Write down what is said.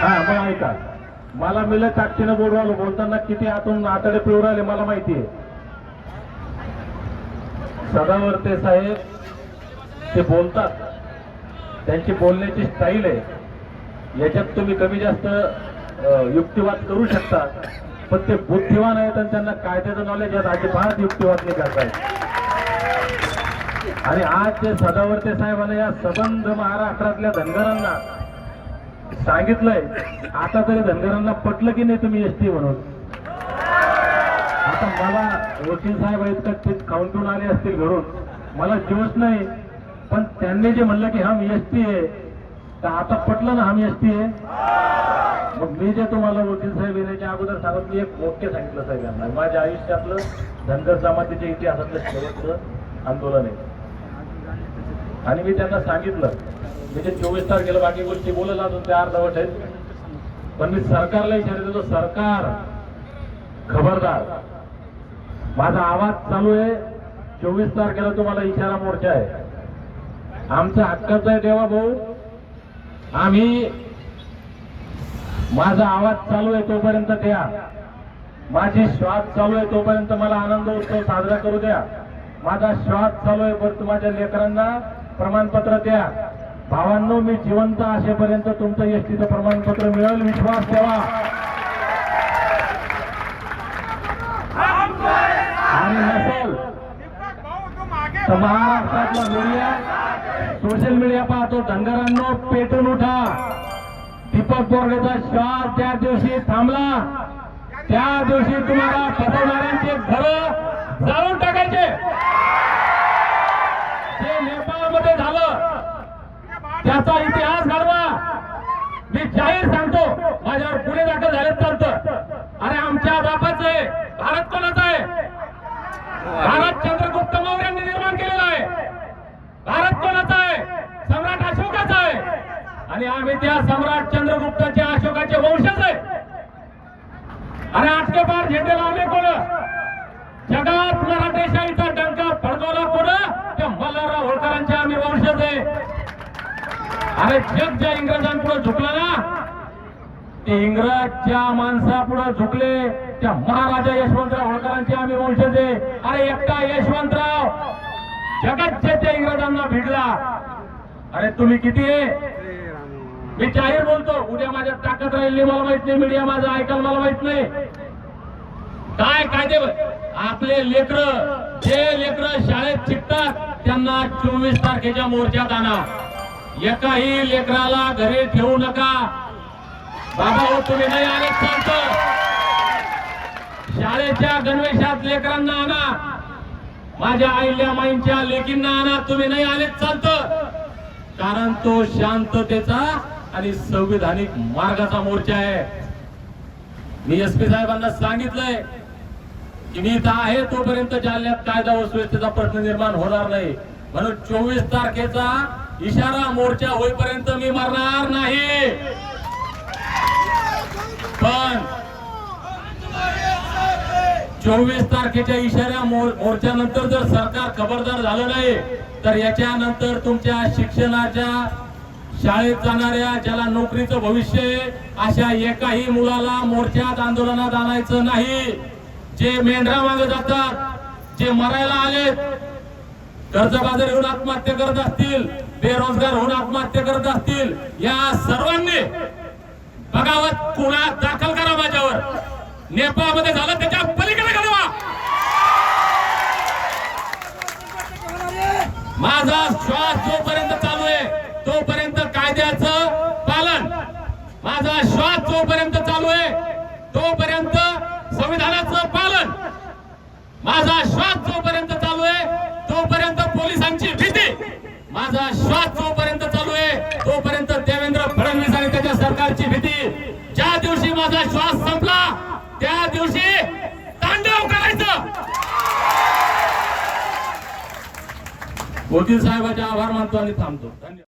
हा मग ऐका. मला मिलं ताकदीनं बोलवालो बोलताना किती आतून आतडे पिळून राहिले मला माहिती आहे. सदावर्ते साहेब ते बोलतात. त्यांची बोलण्याची स्टाईल आहे. याच्यात तुम्ही कमी जास्त युक्तिवाद करू शकता. पण ते बुद्धिवान आहेत आणि त्यांना कायद्याचं नॉलेज आहे. अजिबात युक्तिवाद नाही करतायत आणि आज ते सदावर्ते साहेबांना या सबंध महाराष्ट्रातल्या धनगरांना सांगितलंय. आता तरी धनगरांना पटलं की नाही तुम्ही एसटी म्हणून? आता मला वकील साहेब आहेत का ते खाऊन पिऊन आले असतील घरून. मला जोश नाही. पण त्यांनी जे म्हणलं की हम एसटी आहे तर आता पटलं ना हम एसटी आहे? मग मी जे तुम्हाला वकील साहेब येण्याच्या अगोदर सांगत मी एक वाक्य सांगितलं साहेबांना. माझ्या आयुष्यातलं धनगर जमातीच्या इतिहासातलं शेवटचं आंदोलन आहे. आणि मी त्यांना सांगितलं मी ते चोवीस तारखेला बाकी गोष्टी बोलत अजून त्या अर्धवट आहेत. पण मी सरकारला विचारत होतो सरकार खबरदार माझा आवाज चालू आहे. चोवीस तारखेला तुम्हाला इशारा मोर्चा आहे. आमचा हक्काचा आहे देवा भाऊ. आम्ही माझा आवाज चालू आहे तोपर्यंत द्या. माझी श्वास चालू आहे तोपर्यंत मला आनंद उत्सव साजरा करू द्या. माझा श्वास चालू आहे परंतु माझ्या लेकरांना प्रमाणपत्र द्या. भावांनो मी जिवंत असेपर्यंत तुमचं एसटीचं प्रमाणपत्र मिळेल. विश्वास ठेवा. आणि नसेल तर महाराष्ट्रातला मीडिया सोशल मीडिया पाहतो. धनगरांनो पेटून उठा. दीपक बोर्डेचा श्वास त्या दिवशी थांबला. त्या दिवशी तुम्हाला फसवणाऱ्यांचे घर जाळून टाकायचे जे नेपाळमध्ये झालं त्याचा इतिहास घडवा मी जाहीर सांगतो माझ्यावर पुणे दाखल झाले चालतं अरे आमच्या बापाचं आहे भारत कोणाचा आहे? भारत चंद्रगुप्त मौर्यांनी निर्माण केलेला आहे. भारत कोणाचा आहे? सम्राट अशोकाचा आहे. आणि आम्ही त्या सम्राट चंद्रगुप्ताच्या अशोकाचे वंशज आहे. अरे आजके पार झेंडे लावले कोण? जगात मराठेशाहीचा डंका फडकवला कोण त्या मल्हारराव होळकरांचे आम्ही वंशज आहे अरे जग ज्या इंग्रजांपुढे झुकलं ना ते इंग्रजच्या माणसापुढे झुकले. त्या महाराजा यशवंतराव होळकरांचे आम्ही वंशज. आहे अरे एकटा यशवंतराव जगात जे त्या इंग्रजांना भिडला. अरे तुम्ही किती आहे मी जाहीर बोलतो उद्या माझ्या ताकद राहिली मला माहीत नाही मीडिया माझं ऐकायला मला माहीत नाही. काय कायदे आपले लेकर जे लेकर शाळेत शिकतात त्यांना चोवीस तारखेच्या मोर्चात आणा. एकाही लेकराला घरी ठेवू नका. बाबा हो तुम्ही नाही आले सांगतो शाळेच्या गणवेशात लेकरांना आणा. माझ्या आईल्या माईंच्या लेकींना आणा. तुम्ही नाही आलेच चालतं कारण तो शांततेचा आणि संविधानिक मार्गाचा मोर्चा आहे. मी एस पी साहेबांना सांगितलंय की मी इथं आहे तोपर्यंत जालन्यात कायदा व सुव्यवस्थेचा प्रश्न निर्माण होणार नाही. म्हणून चोवीस तारखेचा इशारा मोर्चा होईपर्यंत मी मरणार नाही. पण चोवीस तारखेच्या इशाऱ्या मोर्चानंतर जर सरकार खबरदार झालं नाही तर याच्यानंतर तुमच्या शिक्षणाच्या शाळेत जाणाऱ्या ज्याला नोकरीचं भविष्य आहे, अशा एकाही मुलाला मोर्चात आंदोलनात आणायचं नाही. जे मेंढरा मागे जातात जे मरायला आलेत कर्जबाजारी होऊन आत्महत्या करत असतील बेरोजगार होऊन आत्महत्या करत असतील या सर्वांनी बघावत गुन्हा दाखल करा माझ्यावर. नेपाळमध्ये झालं त्याच्या पलीकडे घडवा माझा श्वास जोपर्यंत चालू आहे तोपर्यंत कायद्याचं पालन. माझा श्वास जोपर्यंत चालू आहे तोपर्यंत संविधानाचं पालन. माझा श्वास जोपर्यंत चालू आहे तोपर्यंत पोलिसांची भीती माझा श्वास जोपर्यंत चालू आहे तोपर्यंत देवेंद्र फडणवीस आणि त्याच्या सरकारची भीती. ज्या दिवशी माझा श्वास संपला त्या दिवशी तांडव करायचं. मोदी साहेबाचे आभार मानतो आणि थांबतो. धन्यवाद.